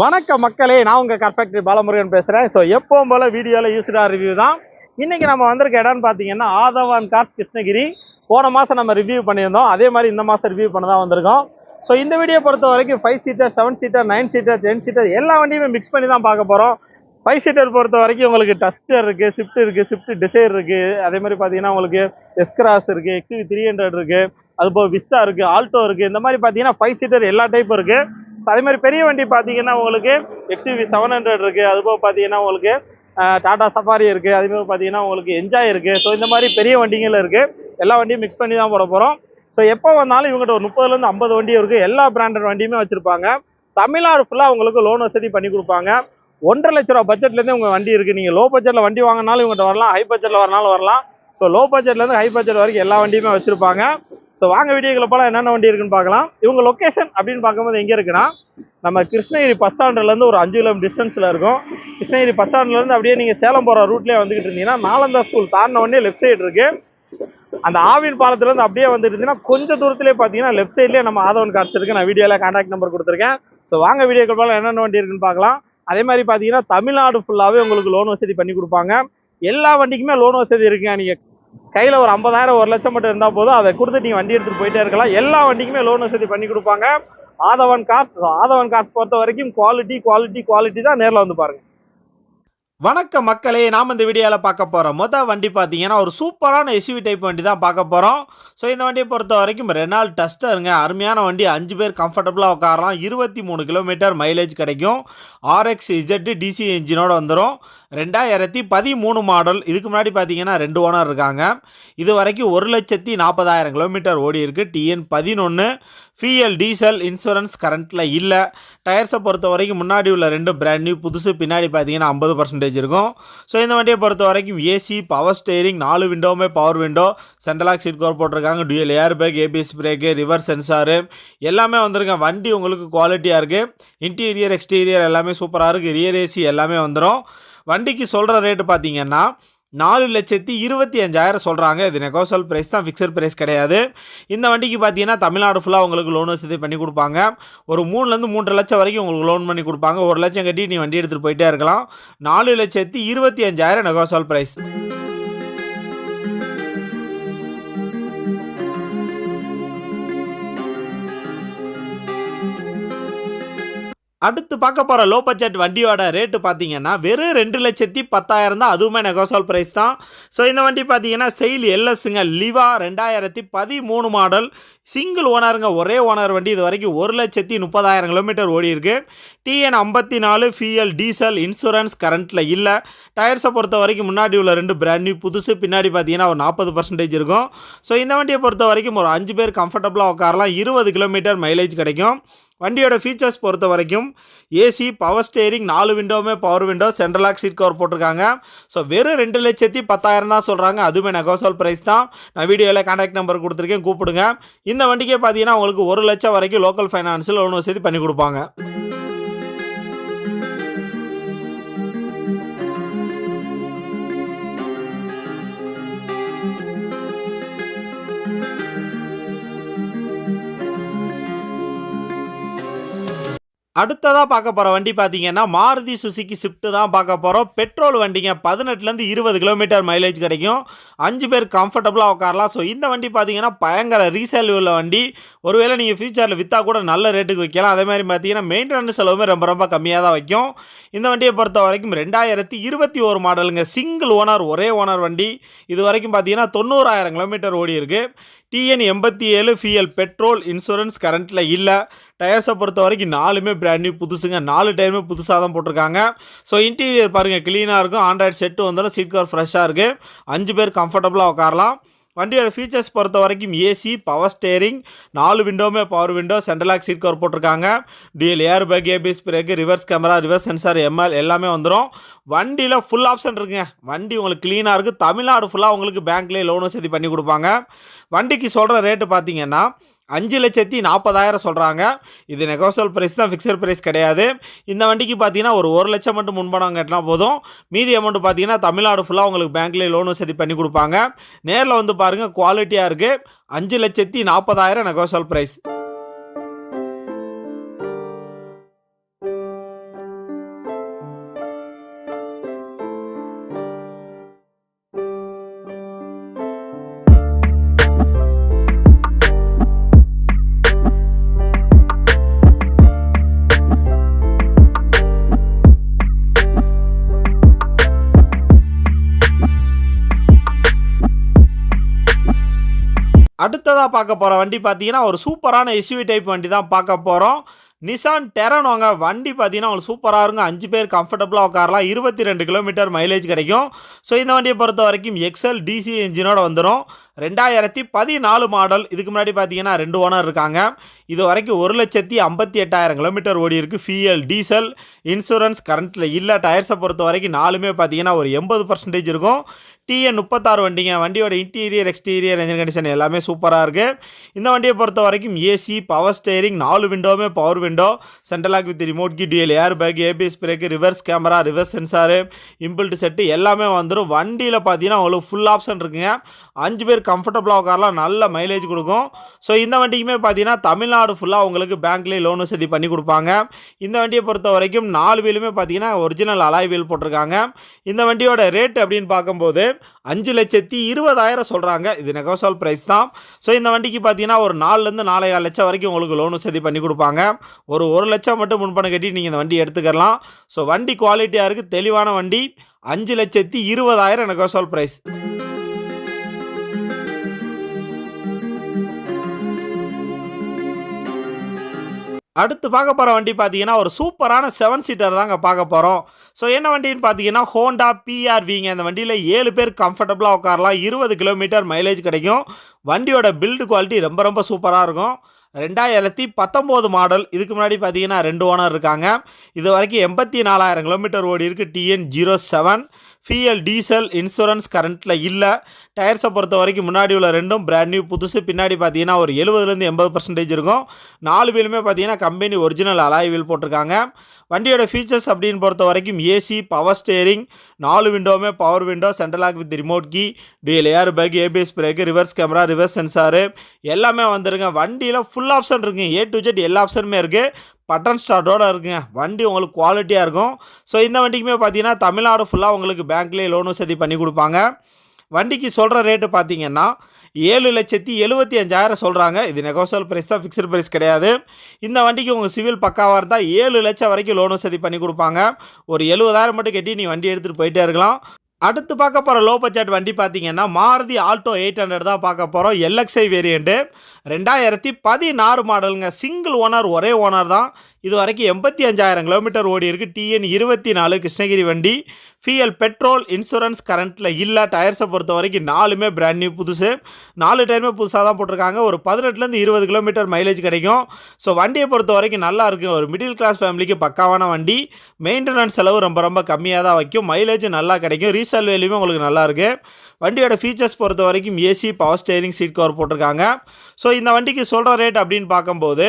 வணக்கம் மக்களே நான் உங்கள் கர்ஃபெக்ட் பாலமுருகன் பேசுகிறேன் ஸோ எப்பவும் போல் வீடியோவில் யூஸ்டாக ரிவ்யூ தான். இன்றைக்கி நம்ம வந்திருக்க இடம்னு பார்த்தீங்கன்னா ஆதவான் காட் கிருஷ்ணகிரி. போன மாதம் நம்ம ரிவ்யூ பண்ணியிருந்தோம். அதே மாதிரி இந்த மாதம் ரிவ்யூ பண்ண தான் வந்திருக்கோம். ஸோ இந்த வீடியோ பொறுத்த வரைக்கும் five seater seven seater nine seater ten seater எல்லா வண்டியுமே மிக்ஸ் பண்ணி தான் பார்க்க போகிறோம் ஃபைவ் சீட்டர் பொறுத்த வரைக்கும் உங்களுக்கு டஸ்டர் இருக்குது ஸ்விஃப்ட் இருக்குது ஸ்விஃப்ட் டிசைர் இருக்குது அதே மாதிரி பார்த்தீங்கன்னா உங்களுக்கு எஸ்கிராஸ் இருக்குது எக்யூ த்ரீ ஹண்ட்ரட் இருக்குது அது போக விஸ்டா இருக்குது ஆல்டோ இருக்குது இந்த மாதிரி பார்த்தீங்கன்னா ஃபைவ் சீட்டர் எல்லா டைப்பும் இருக்குது ஸோ அதே மாதிரி பெரிய வண்டி பார்த்தீங்கன்னா உங்களுக்கு எக்ஸ்யூவி செவன் ஹண்ட்ரட் இருக்குது அது போக பார்த்தீங்கன்னா உங்களுக்கு டாடா சஃபாரி இருக்குது அதே மாதிரி பார்த்தீங்கன்னா உங்களுக்கு என்ஜாய் இருக்குது ஸோ இந்த மாதிரி பெரிய வண்டிகள் இருக்குது எல்லா வண்டியும் மிக்ஸ் பண்ணி தான் போட போகிறோம் ஸோ எப்போ வந்தாலும் இவங்ககிட்ட ஒரு முப்பதுலேருந்து ஐம்பது வண்டி இருக்குது எல்லா பிராண்டட் வண்டியுமே வச்சுருப்பாங்க. தமிழ்நாடு ஃபுல்லாக உங்களுக்கு லோன் வசதி பண்ணி கொடுப்பாங்க. ஒன்றரை லட்ச ரூபா பட்ஜெட்லேருந்து உங்கள் வண்டி இருக்குது நீங்கள் லோ பட்ஜெட்டில் வண்டி வாங்கினாலும் இவங்ககிட்ட வரலாம் ஹை பட்ஜெட்டில் வரனாலும் வரலாம். ஸோ லோ பட்ஜெட்லேருந்து ஹை பட்ஜெட் வரைக்கும் எல்லா வண்டியுமே வச்சுருப்பாங்க. ஸோ வாங்க வீடியோக்களை போல என்னென்ன வண்டி இருக்குன்னு பார்க்கலாம். இவங்க லொக்கேஷன் அப்படின்னு பார்க்கும்போது எங்கே இருக்குன்னா நம்ம கிருஷ்ணகிரி பஸ் ஸ்டாண்ட்லேருந்து ஒரு அஞ்சு கிலோமீட்டர் டிஸ்டன்ஸில் இருக்கும். கிருஷ்ணகிரி பஸ் ஸ்டாண்ட்லேருந்து அப்படியே நீங்கள் சேலம் போகிற ரூட்லேயே வந்துக்கிட்டு இருந்தீங்கன்னா நாலந்தா ஸ்கூல் தாண்டின உடனே லெஃப்ட் சைடு இருக்குது அந்த ஆவின் பாலத்துலேருந்து அப்படியே வந்துட்டு இருந்தீங்கன்னா கொஞ்சம் தூரத்துலேயே பார்த்தீங்கன்னா லெஃப்ட் சைட்லேயே நம்ம ஆதவன் கார்ஸ் இருக்குது நான் வீடியோவில் கான்டாக்ட் நம்பர் கொடுத்துருக்கேன். ஸோ வாங்க வீடியோக்கள் போல என்னென்ன வண்டி இருக்குன்னு பார்க்கலாம். அதே மாதிரி பார்த்தீங்கன்னா தமிழ்நாடு ஃபுல்லாகவே உங்களுக்கு லோன் வசதி பண்ணி கொடுப்பாங்க. எல்லா வண்டிக்குமே லோன் வசதி இருக்குங்க. நீங்கள் கையில் ஒரு ஐம்பதாயிரம் ஒரு லட்சம் மட்டும் இருந்தால் போதும். அதை கொடுத்து நீங்கள் வண்டி எடுத்துகிட்டு போயிட்டே இருக்கலாம். எல்லா வண்டிக்குமே லோன் வசதி பண்ணி கொடுப்பாங்க. ஆதவன் கார்ஸ் ஆதவன் கார்ஸ் பொறுத்த வரைக்கும் குவாலிட்டி குவாலிட்டி குவாலிட்டி தான் நேரில் வந்து பாருங்க. வணக்கம் மக்களே நாம் இந்த வீடியோவில் பார்க்க போகிறோம் மொதல் வண்டி பார்த்தீங்கன்னா ஒரு சூப்பரான எஸ்யூவி டைப் வண்டி தான் பார்க்க போகிறோம் ஸோ இந்த வண்டியை பொறுத்த வரைக்கும் ரெனால் டஸ்டருங்க அருமையான வண்டி. அஞ்சு பேர் கம்ஃபர்டபுளாக உட்காரலாம். இருபத்தி மூணு கிலோமீட்டர் மைலேஜ் கிடைக்கும். ஆர்எக்ஸ் இஜெட் டிசி என்ஜினோட வந்துடும் ரெண்டாயிரத்தி பதிமூணு மாடல் இதுக்கு முன்னாடி பார்த்தீங்கன்னா ரெண்டு ஓனர் இருக்காங்க. இது வரைக்கும் ஒரு லட்சத்தி நாற்பதாயிரம் கிலோமீட்டர் ஓடி இருக்குது டிஎன் பதினொன்று ஃபிஎல் டீசல் இன்சூரன்ஸ் கரண்ட்டில் இல்லை. டயர்ஸை பொறுத்த வரைக்கும் முன்னாடி உள்ள ரெண்டு பிராண்ட் நியூ புதுசு பின்னாடி பார்த்தீங்கன்னா ஐம்பது பர்சன்டேஜ் இருக்கும். ஸோ இந்த வண்டியை பொறுத்த வரைக்கும் ஏசி பவர் ஸ்டேரிங் நாலு விண்டோவுமே power window central lock seat cover போட்டிருக்காங்க. Dual air bag ABS brake reverse sensor எல்லாமே வந்திருக்கேன் வண்டி உங்களுக்கு குவாலிட்டியாக இருக்குது இன்டீரியர் எக்ஸ்டீரியர் எல்லாமே சூப்பராக இருக்குது ரியர் ஏசி எல்லாமே வந்துடும் வண்டிக்கு சொல்கிற ரேட்டு பார்த்தீங்கன்னா நாலு லட்சத்தி இருபத்தி அஞ்சாயிரம் சொல்கிறாங்க இது நெகோசல் ப்ரைஸ் தான் ஃபிக்ஸட் ப்ரைஸ் கிடையாது. இந்த வண்டிக்கு பார்த்தீங்கன்னா தமிழ்நாடு ஃபுல்லாக உங்களுக்கு லோன் வசதி பண்ணி கொடுப்பாங்க. ஒரு மூணுலேருந்து மூன்றரை லட்சம் வரைக்கும் உங்களுக்கு லோன் பண்ணி கொடுப்பாங்க. ஒரு லட்சம் கட்டி நீ வண்டி எடுத்துகிட்டு போயிட்டே இருக்கலாம். நாலு லட்சத்தி இருபத்தி அஞ்சாயிரம் நெகோசல் ப்ரைஸ் அடுத்து பார்க்க போகிற லோ பட்ஜெட் வண்டியோட ரேட்டு பார்த்தீங்கன்னா வெறும் ரெண்டு லட்சத்தி பத்தாயிரம் தான். அதுவுமே நெகோசல் ப்ரைஸ் தான். ஸோ இந்த வண்டி பார்த்தீங்கன்னா செயில் எல்எஸ்ங்க லிவா ரெண்டாயிரத்தி பதிமூணு மாடல் சிங்கிள் ஓனருங்க ஒரே ஓனர் வண்டி. இது வரைக்கும் ஒரு லட்சத்தி முப்பதாயிரம் கிலோமீட்டர் ஓடி இருக்கு. டிஎன் ஐம்பத்தி நாலு ஃபிஎல் டீசல் இன்சூரன்ஸ் கரண்ட்டில் இல்லை. டயர்ஸை பொறுத்த வரைக்கும் முன்னாடி உள்ள ரெண்டு பிராண்ட் நியூ புதுசு. பின்னாடி பார்த்தீங்கன்னா ஒரு நாற்பது பர்சன்டேஜ் இருக்கும். ஸோ இந்த வண்டியை பொறுத்த வரைக்கும் ஒரு அஞ்சு பேர் கம்ஃபர்டபுளாக உட்காரலாம். இருபது கிலோமீட்டர் மைலேஜ் கிடைக்கும். வண்டியோட ஃபீச்சர்ஸ் பொறுத்த வரைக்கும் ஏசி பவர் ஸ்டேரிங் நாலு விண்டோவுமே power window central lock seat cover போட்டிருக்காங்க. ஸோ வெறும் ரெண்டு லட்சத்தி பத்தாயிரம் தான் சொல்கிறாங்க அதுவுமே நெகோசல் ப்ரைஸ் தான். நான் வீடியோவில் கான்டாக்ட் நம்பர் கொடுத்துருக்கேன் கூப்பிடுங்க. இந்த வண்டிக்கே பார்த்தீங்கன்னா உங்களுக்கு ஒரு லட்சம் வரைக்கும் லோக்கல் ஃபைனான்ஸில் லோன் வசதி பண்ணி கொடுப்பாங்க. அடுத்ததாக பார்க்க போகிற வண்டி பார்த்தீங்கன்னா மாருதி சுசுக்கி ஸ்விஃப்ட்டு தான் பார்க்க போகிறோம் பெட்ரோல் வண்டிங்க பதினெட்டுலேருந்து இருபது கிலோமீட்டர் மைலேஜ் கிடைக்கும். அஞ்சு பேர் கம்ஃபர்டபுளாக உட்காரலாம். ஸோ இந்த வண்டி பார்த்தீங்கன்னா பயங்கர ரீசேல் உள்ள வண்டி. ஒருவேளை நீங்கள் ஃபியூச்சரில் விற்றா கூட நல்ல ரேட்டுக்கு விற்கலாம் அதே மாதிரி பார்த்தீங்கன்னா மெயின்டெனன்ஸ் செலவுமே ரொம்ப ரொம்ப கம்மியாக தான் வைக்கும். இந்த வண்டியை பொறுத்த வரைக்கும் ரெண்டாயிரத்தி இருபத்தி ஒரு மாடலுங்க சிங்கிள் ஓனர் ஒரே ஓனர் வண்டி. இது வரைக்கும் பார்த்தீங்கன்னா தொண்ணூறாயிரம் கிலோமீட்டர் ஓடி இருக்குது டிஎன் எண்பத்தி ஏழு ஃபிஎல் பெட்ரோல் இன்சூரன்ஸ் கரண்ட்டில் இல்லை. டயர்ஸை பொறுத்த வரைக்கும் நாலுமே பிராண்ட் நியூ புதுசுங்க. நாலு டயருமே புதுசாக தான் போட்டிருக்காங்க. ஸோ இன்டீரியர் பாருங்கள் க்ளீனாக இருக்கும். ஆண்ட்ராய்டு செட்டு வந்தாலும் சீட் கவர் ஃப்ரெஷ்ஷாக இருக்குது அஞ்சு பேர் கம்ஃபர்டபுளாக உட்காரலாம். வண்டியோட ஃபீச்சர்ஸ் பொறுத்த வரைக்கும் ஏசி பவர் ஸ்டேரிங் நாலு விண்டோவுமே power window central lock seat cover போட்டிருக்காங்க. Dual air bag ABS brake reverse camera reverse sensor ML எல்லாமே வந்துடும் வண்டியில் ஃபுல் ஆப்ஷன் இருக்குங்க. வண்டி உங்களுக்கு க்ளீனாக இருக்குது தமிழ்நாடு ஃபுல்லாக உங்களுக்கு பேங்க்லேயே லோன் வசதி பண்ணி கொடுப்பாங்க. வண்டிக்கு சொல்கிற ரேட்டு பார்த்தீங்கன்னா அஞ்சு லட்சத்தி நாற்பதாயிரம் சொல்கிறாங்க இது நெகோசியல் ப்ரைஸ் தான் ஃபிக்ஸட் ப்ரைஸ் கிடையாது. இந்த வண்டிக்கு பார்த்தீங்கன்னா ஒரு ஒரு லட்சம் மட்டும் முன்பணம் கட்டினா போதும். மீதி அமௌண்ட் பார்த்தீங்கன்னா தமிழ்நாடு ஃபுல்லாக உங்களுக்கு பேங்க்லேயே லோன் வசதி பண்ணி கொடுப்பாங்க. நேரில் வந்து பாருங்கள் குவாலிட்டியாக இருக்குது அஞ்சு லட்சத்தி நாற்பதாயிரம் நெகோசியல் ப்ரைஸ் அடுத்ததாக பார்க்க போகிற வண்டி பார்த்தீங்கன்னா ஒரு சூப்பரான எஸ்யூவி டைப் வண்டி தான் பார்க்க போகிறோம் நிசான் டெரன் வாங்க வண்டி பார்த்தீங்கன்னா உங்களுக்கு சூப்பராக இருக்கும். அஞ்சு பேர் கம்ஃபர்டபுளாக உட்காரலாம். இருபத்தி ரெண்டு கிலோமீட்டர் மைலேஜ் கிடைக்கும். ஸோ இந்த வண்டியை பொறுத்த வரைக்கும் எக்ஸல் டிசி இன்ஜினோட வந்துடும் ரெண்டாயிரத்தி பதினாலு மாடல் இதுக்கு முன்னாடி பார்த்தீங்கன்னா ரெண்டு ஓனர் இருக்காங்க. இது வரைக்கும் ஒரு லட்சத்தி ஐம்பத்தி எட்டாயிரம் கிலோமீட்டர் ஓடி இருக்குது ஃபிஎல் டீசல் இன்சூரன்ஸ் கரண்ட்டில் இல்லை. டயர்ஸை பொறுத்த வரைக்கும் நாலுமே பார்த்தீங்கன்னா ஒரு எண்பது பர்சன்டேஜ் இருக்கும். டிஎன் முப்பத்தாறு வண்டிங்க. வண்டியோட இன்டீரியர் எக்ஸ்டீரியர் என்ஜின் கண்டிஷன் எல்லாமே சூப்பராக இருக்குது இந்த வண்டியை பொறுத்த வரைக்கும் ஏசி பவர் ஸ்டேரிங் நாலு விண்டோவுமே power window central lock with remote key dual air bag ABS brake reverse camera reverse sensor inbuilt set எல்லாமே வந்துடும் வண்டியில் பார்த்தீங்கன்னா உங்களுக்கு ஃபுல் ஆப்ஷன் இருக்குங்க. அஞ்சு பேர் கம்ஃபர்டபுளாக உட்காரலாம். நல்ல மைலேஜ் கொடுக்கும். ஸோ இந்த வண்டிக்குமே பார்த்தீங்கன்னா தமிழ்நாடு ஃபுல்லாக உங்களுக்கு பேங்க்லேயே லோன் வசதி பண்ணி கொடுப்பாங்க. இந்த வண்டியை பொறுத்த வரைக்கும் நாலு வீலுமே பார்த்தீங்கன்னா ஒரிஜினல் அலாய் வீல் போட்டிருக்காங்க. இந்த வண்டியோட ரேட் அப்படின்னு பார்க்கும்போது அஞ்சு லட்சத்தி இருபதாயிரம் சொல்கிறாங்க இது நெகோசல் ப்ரைஸ் தான். ஸோ இந்த வண்டிக்கு பார்த்தீங்கன்னா ஒரு நாலுலேருந்து நாலேகால் லட்சம் வரைக்கும் உங்களுக்கு லோன் வசதி பண்ணி கொடுப்பாங்க. ஒரு ஒரு லட்சம் மட்டும் முன்பணம் கட்டி நீங்கள் இந்த வண்டி எடுத்துக்கலாம் ஸோ வண்டி குவாலிட்டியாக இருக்குது தெளிவான வண்டி. அஞ்சு லட்சத்தி இருபதாயிரம் நெகோசல் ப்ரைஸ் அடுத்து பார்க்க போகிற வண்டி பார்த்தீங்கன்னா ஒரு சூப்பரான செவன் சீட்டர் தாங்க பார்க்க போகிறோம் ஸோ என்ன வண்டின்னு பார்த்தீங்கன்னா ஹோண்டா பிஆர்விங்க அந்த வண்டியில் ஏழு பேர் கம்ஃபர்டபுளாக உட்காரலாம். இருபது கிலோமீட்டர் மைலேஜ் கிடைக்கும். வண்டியோட பில்டு குவாலிட்டி ரொம்ப ரொம்ப சூப்பராக இருக்கும். ரெண்டாயிரத்தி பத்தொம்போது மாடல் இதுக்கு முன்னாடி பார்த்தீங்கன்னா ரெண்டு ஓனர் இருக்காங்க. இது வரைக்கும் எண்பத்தி நாலாயிரம் கிலோமீட்டர் ஓடி இருக்குது டிஎன் ஜீரோ செவன் ஃபிஎல் டீசல் இன்சூரன்ஸ் கரண்ட்டில் இல்லை. டயர்ஸை பொறுத்த வரைக்கும் முன்னாடி உள்ள ரெண்டும் பிராண்ட் நியூ புதுசு. பின்னாடி பார்த்தீங்கன்னா ஒரு எழுபதுலேருந்து எண்பது பர்சன்டேஜ் இருக்கும். நாலு வீலுமே பார்த்தீங்கன்னா கம்பெனி ஒரிஜினல் அலாய் வீல் போட்டிருக்காங்க. வண்டியோட ஃபீச்சர்ஸ் அப்படின்னு பொறுத்த வரைக்கும் ஏசி பவர் ஸ்டேரிங் நாலு விண்டோவுமே power window central lock with remote key TL air bag ABS brake reverse camera reverse sensor எல்லாமே வந்துருங்க. வண்டியில் ஃபுல் ஆப்ஷன் இருக்குங்க ஏ டு ஜெட் எல்லா ஆப்ஷனுமே இருக்குது பட்டன் ஸ்டார்ட்டோடு இருக்குங்க. வண்டி உங்களுக்கு குவாலிட்டியாக இருக்கும். ஸோ இந்த வண்டிக்குமே பார்த்தீங்கன்னா தமிழ்நாடு ஃபுல்லாக உங்களுக்கு பேங்க்லேயே லோன் வசதி பண்ணி கொடுப்பாங்க. வண்டிக்கு சொல்கிற ரேட்டு பார்த்தீங்கன்னா ஏழு லட்சத்தி எழுபத்தி அஞ்சாயிரம் சொல்கிறாங்க இது நெகோசியல் ப்ரைஸ் தான் ஃபிக்ஸ்டு ப்ரைஸ் கிடையாது. இந்த வண்டிக்கு உங்கள் சிவில் பக்காவாக இருந்தால் ஏழு லட்சம் வரைக்கும் லோன் வசதி பண்ணி கொடுப்பாங்க. ஒரு எழுபதாயிரம் மட்டும் கட்டி நீ வண்டி எடுத்துகிட்டு போயிட்டே இருக்கலாம். அடுத்து பார்க்க போகிற லோ பட்ஜெட் வண்டி பார்த்தீங்கன்னா மாருதி ஆல்டோ எயிட் ஹண்ட்ரட் தான் பார்க்க போகிறோம் எல்எக்ஸ்ஐ வேரியண்ட்டு ரெண்டாயிரத்தி பதினாறு மாடலுங்க. சிங்கிள் ஓனர் ஒரே ஓனர் தான். இது வரைக்கும் எண்பத்தி அஞ்சாயிரம் கிலோமீட்டர் ஓடி இருக்குது டிஎன் இருபத்தி நாலு கிருஷ்ணகிரி வண்டி. ஃபிஎல் பெட்ரோல் இன்சூரன்ஸ் கரண்ட்டில் இல்லை. டயர்ஸை பொறுத்த வரைக்கும் நாலுமே பிராண்ட் நியூ புதுசு. நாலு டயருமே புதுசாக தான் போட்டிருக்காங்க. ஒரு பதினெட்டுலேருந்து இருபது கிலோமீட்டர் மைலேஜ் கிடைக்கும். ஸோ வண்டியை பொறுத்த வரைக்கும் நல்லா இருக்குது ஒரு மிடில் கிளாஸ் ஃபேமிலிக்கு பக்காவான வண்டி. மெயின்டெனன்ஸ் செலவு ரொம்ப ரொம்ப கம்மியாக தான் வைக்கும். மைலேஜ் நல்லா கிடைக்கும். ரீசேல் வேல்யூமே உங்களுக்கு நல்லா இருக்குது வண்டியோட ஃபீச்சர்ஸ் பொறுத்த வரைக்கும் AC power steering seat cover போட்டிருக்காங்க. ஸோ இந்த வண்டிக்கு சொல்கிற ரேட் அப்படின்னு பார்க்கும்போது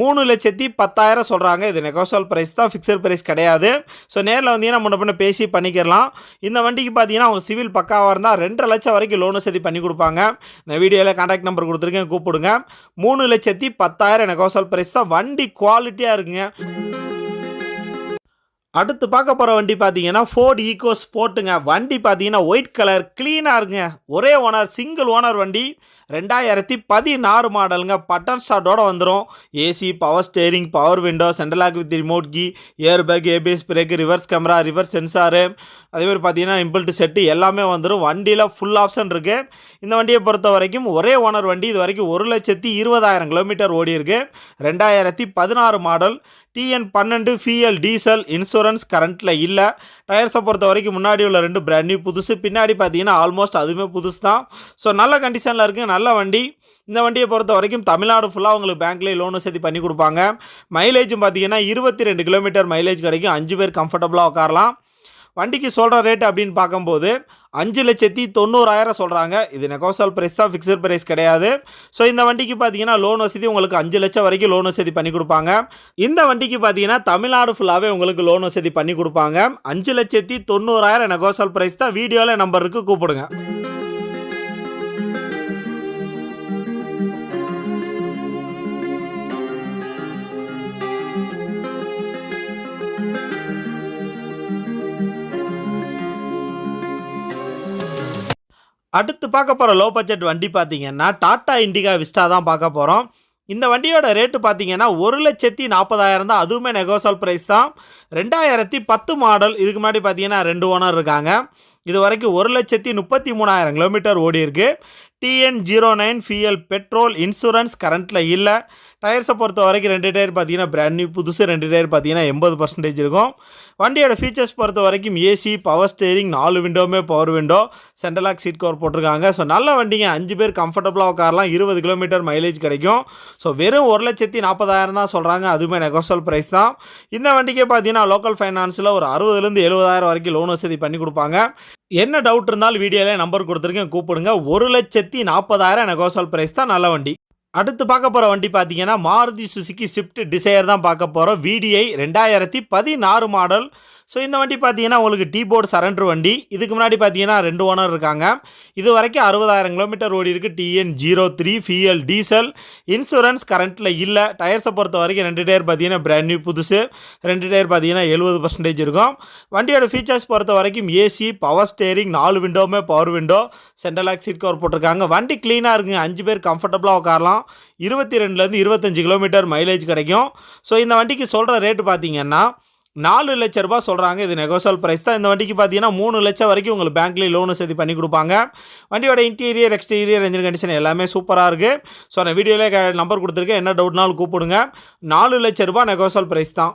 மூணு லட்சத்தி பத்தாயிரம் சொல்கிறாங்க இது நெகோசியல் ப்ரைஸ் தான் ஃபிக்ஸட் ப்ரைஸ் கிடையாது. ஸோ நேரில் வந்தீங்கன்னா முன்ன பண்ண பேசி பண்ணிக்கிறலாம் இந்த வண்டிக்கு பார்த்தீங்கன்னா அவங்க சிவில் பக்காவாக இருந்தால் ரெண்டரை லட்சம் வரைக்கும் லோன் வசதி பண்ணி கொடுப்பாங்க. இந்த வீடியோவில் கான்டாக்ட் நம்பர் கொடுத்துருக்கேன் கூப்பிடுங்க. மூணு லட்சத்தி பத்தாயிரம் நெகோசியல் ப்ரைஸ் தான். வண்டி குவாலிட்டியாக இருக்குங்க. அடுத்து பார்க்க போகிற வண்டி பார்த்தீங்கன்னா ஃபோர்ட் ஈகோ ஸ்போர்ட்டுங்க வண்டி பார்த்தீங்கன்னா ஒயிட் கலர் க்ளீனாக இருக்குங்க. ஒரே ஓனர் சிங்கிள் ஓனர் வண்டி. ரெண்டாயிரத்தி பதினாறு மாடலுங்க பட்டன் ஸ்டார்ட்டோடு வந்துடும் AC power steering power window central lock with remote key air bag ABS brake reverse camera reverse sensor அதேமாதிரி பார்த்தீங்கன்னா இம்பிள்ட் செட்டு எல்லாமே வந்துடும் வண்டியில் ஃபுல் ஆப்ஷன் இருக்குது இந்த வண்டியை பொறுத்த வரைக்கும் ஒரே ஓனர் வண்டி. இது வரைக்கும் ஒரு லட்சத்தி இருபதாயிரம் கிலோமீட்டர் ஓடி இருக்கு ரெண்டாயிரத்தி பதினாறு மாடல் டிஎன் பன்னெண்டு ஃபிஎல் டீசல் இன்சூரன்ஸ் கரண்ட்டில் இல்லை. டயர்ஸை பொறுத்த வரைக்கும் முன்னாடி உள்ள ரெண்டு பிராண்ட் நியூ புதுசு. பின்னாடி பார்த்தீங்கன்னா ஆல்மோஸ்ட் அதுவுமே புதுசு தான். ஸோ நல்ல கண்டிஷனில் இருக்குது நல்ல வண்டி. இந்த வண்டியை பொறுத்த வரைக்கும் தமிழ்நாடு ஃபுல்லாக உங்களுக்கு பேங்க்லேயே லோன் வசதி பண்ணி கொடுப்பாங்க. மைலேஜும் பார்த்தீங்கன்னா இருபத்தி ரெண்டு கிலோமீட்டர் மைலேஜ் கிடைக்கும். அஞ்சு பேர் கம்ஃபர்டபுளாக உட்காரலாம். வண்டிக்கு சொல்கிற ரேட் அப்படின்னு பார்க்கும்போது அஞ்சு லட்சத்தி தொண்ணூறாயிரம் சொல்கிறாங்க இது நெகோசல் ப்ரைஸ் தான் ஃபிக்ஸட் ப்ரைஸ் கிடையாது. ஸோ இந்த வண்டிக்கு பார்த்தீங்கன்னா லோன் வசதி உங்களுக்கு அஞ்சு லட்சம் வரைக்கும் லோன் வசதி பண்ணி கொடுப்பாங்க. இந்த வண்டிக்கு பார்த்தீங்கன்னா தமிழ்நாடு ஃபுல்லாகவே உங்களுக்கு லோன் வசதி பண்ணி கொடுப்பாங்க. அஞ்சு லட்சத்தி தொண்ணூறாயிரம் நெகோசல் ப்ரைஸ் தான். வீடியோவில் நம்பருக்கு கூப்பிடுங்க. அடுத்து பார்க்க போகிற லோ பட்ஜெட் வண்டி பார்த்தீங்கன்னா டாட்டா இண்டிகா விஸ்டா தான் பார்க்க போகிறோம் இந்த வண்டியோட ரேட்டு பார்த்தீங்கன்னா ஒரு லட்சத்தி நாற்பதாயிரம் தான். அதுவுமே நெகோசல் ப்ரைஸ் தான். ரெண்டாயிரத்தி பத்து மாடல் இதுக்கு முன்னாடி பார்த்தீங்கன்னா ரெண்டு ஓனர் இருக்காங்க. இது வரைக்கும் ஒரு லட்சத்தி முப்பத்தி மூணாயிரம் கிலோமீட்டர் ஓடி இருக்கு. TN zero nine F L petrol insurance கரண்ட்டில் இல்லை. டயர்ஸை பொறுத்த வரைக்கும் ரெண்டு டயர் பார்த்தீங்கன்னா பிராண்ட் நியூ புதுசு ரெண்டு டயர் பார்த்தீங்கன்னா எண்பது பர்சன்டேஜ் இருக்கும். வண்டியோட ஃபீச்சர்ஸ் பொறுத்த வரைக்கும் ஏசி பவர் ஸ்டேரிங் நாலு விண்டோவுமே power window central lock seat cover போட்டிருக்காங்க. ஸோ நல்ல வண்டிங்க. அஞ்சு பேர் கம்ஃபர்டபுளாக உட்காரலாம். இருபது கிலோமீட்டர் மைலேஜ் கிடைக்கும். ஸோ வெறும் ஒரு லட்சத்தி நாற்பதாயிரம் தான் சொல்கிறாங்க அதுவுமே நெகோசல் ப்ரைஸ் தான். இந்த வண்டிக்கே பார்த்தீங்கன்னா லோக்கல் ஃபைனான்ஸில் ஒரு அறுபதுலேருந்து எழுபதாயிரம் வரைக்கும் லோன் வசதி பண்ணி கொடுப்பாங்க. என்ன டவுட் இருந்தாலும் வீடியோவில் நம்பர் கொடுத்துருக்கேன் கூப்பிடுங்க. ஒரு லட்சத்தி நாற்பதாயிரம் நெகோசல் ப்ரைஸ் தான் நல்ல வண்டி. அடுத்து பார்க்க போகிற வண்டி பார்த்தீங்கன்னா மாருதி சுசுக்கி ஸ்விஃப்ட் டிசையர் தான் பார்க்க போகிறோம் விடிஐ ரெண்டாயிரத்தி பதினாறு மாடல் ஸோ இந்த வண்டி பார்த்தீங்கன்னா உங்களுக்கு டீ போர்டு சரண்டர் வண்டி. இதுக்கு முன்னாடி பார்த்தீங்கன்னா ரெண்டு ஓனர் இருக்காங்க. இது வரைக்கும் அறுபதாயிரம் கிலோமீட்டர் ஓடி இருக்குது TN zero three F L diesel insurance கரண்ட்டில் இல்லை. டயர்ஸை பொறுத்த வரைக்கும் ரெண்டு டயர் பார்த்தீங்கன்னா பிராண்ட் நியூ புதுசு. ரெண்டு டயர் பார்த்தீங்கன்னா எழுபது பர்சன்டேஜ் இருக்கும். வண்டியோட ஃபீச்சர்ஸ் பொறுத்த வரைக்கும் ஏசி பவர் ஸ்டேரிங் நாலு விண்டோவுமே power window central lock seat cover போட்டிருக்காங்க. வண்டி க்ளீனாக இருக்குங்க அஞ்சு பேர் கம்ஃபர்டபுளாக உட்காரலாம். இருபத்தி ரெண்டுலேருந்து இருபத்தஞ்சு கிலோமீட்டர் மைலேஜ் கிடைக்கும். ஸோ இந்த வண்டிக்கு சொல்கிற ரேட்டு பார்த்தீங்கன்னா நாலு லட்ச ரூபா சொல்கிறாங்க இது நெகோசல் ப்ரைஸ் தான். இந்த வண்டிக்கு பார்த்தீங்கன்னா மூணு லட்சம் வரைக்கும் உங்களுக்கு பேங்க்லேயே லோனு சேர்த்து பண்ணி கொடுப்பாங்க. வண்டியோட இன்டீரியர் எக்ஸ்டீரியர் என்ஜின் கண்டிஷன் எல்லாமே சூப்பராக இருக்குது ஸோ அந்த வீடியோவில் நம்பர் கொடுத்துருக்கேன். என்ன டவுட்னாலும் கூப்பிடுங்க. நாலு லட்ச ரூபா நெகோசல் ப்ரைஸ் தான்.